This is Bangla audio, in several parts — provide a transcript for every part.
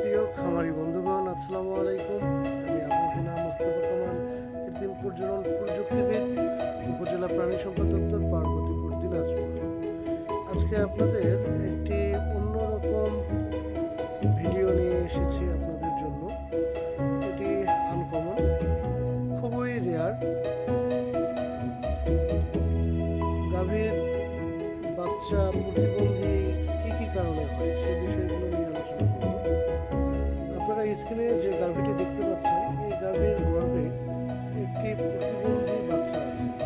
প্রিয় খামারি বন্ধুগণ, আসসালামু আলাইকুম। আমি কৃত্রিম প্রযুক্তিবিদ উপজেলা প্রাণী সম্পদ দপ্তর, পার্বতীপুর, দিনাজপুর। আজকে আপনাদের একটি অন্যরকম ভিডিও নিয়ে এসেছি আপনাদের জন্য। এটি আনকমন খুবই রেয়ার গাভীর বাচ্চা কি কারণে হয় সেই বিষয়গুলো নিয়ে আলোচনা করব। আপনারা স্ক্রিনে যে গাভীটি দেখতে পাচ্ছেন, এই গাভীর গর্ভে একটি প্রতিবন্ধী বাচ্চা আছে।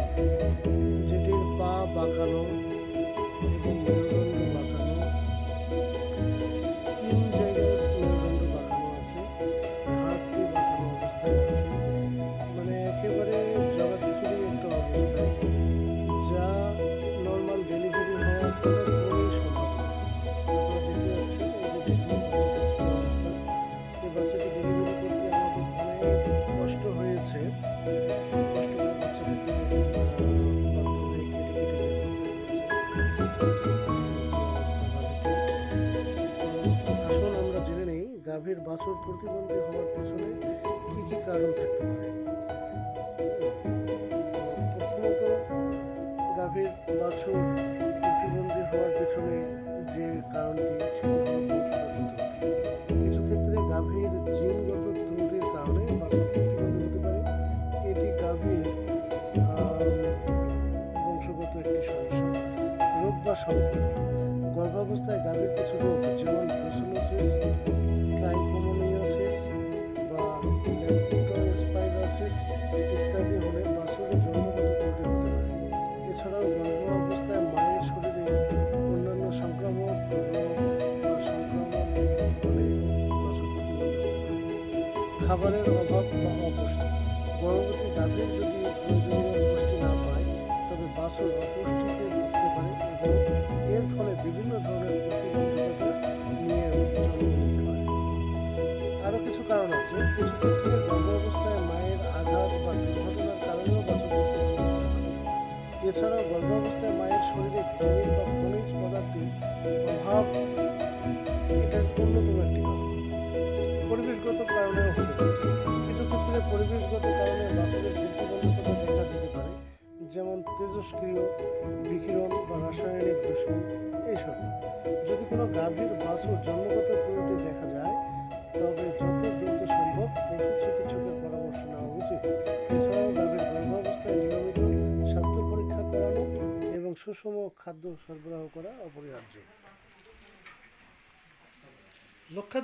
বাছুর প্রতিবন্ধী হওয়ার পেছনে কি কি কারণ থাকতে পারে? প্রথমত, গাভীর বাছুর প্রতিবন্ধী হওয়ার পেছনে যে কারণটি, সেটি। কিছু ক্ষেত্রে গাভীর জিনগত ত্রুটির কারণে বাছুর প্রতিবন্ধী হতে পারে। এটি গাভীর বংশগত একটি সমস্যা। রোগ বা সংক্রমণ। গর্ভাবস্থায় গাভীর কিছু রোগ, যেমন ট্রাইকোমোনিয়াসিস খাবারের অভাব বা অপুষ্টি। গর্ভবতী গাভীর যদি প্রয়োজনীয় পুষ্টি না পায়, তবে বাছুর অপুষ্টিতে ভুগতে পারে এবং এর ফলে বিভিন্ন ধরনের প্রতিবন্ধকতা নিয়ে আরও কিছু কারণ আছে। কিছু ক্ষেত্রে গর্ভাবস্থায় মায়ের আঘাত বা দুর্ঘটনার কারণেও বাছুর এছাড়াও গর্ভাবস্থায় মায়ের শরীরে ভিটামিন বা খনিজ পদার্থের অভাব তেজস্ক্রিয়, বিকিরণ বা রাসায়নিক দূষণ, এইসব। যদি কোনো গাভীর বাছুর জন্মগত ত্রুটি দেখা যায়, তবে যত দ্রুত সম্ভব পশু চিকিৎসকের পরামর্শ নেওয়া উচিত। এছাড়াও গাভীর গর্ভাবস্থায় নিয়মিত স্বাস্থ্য পরীক্ষা করানো এবং সুষম খাদ্য সরবরাহ করা অপরিহার্য। লক্ষ্য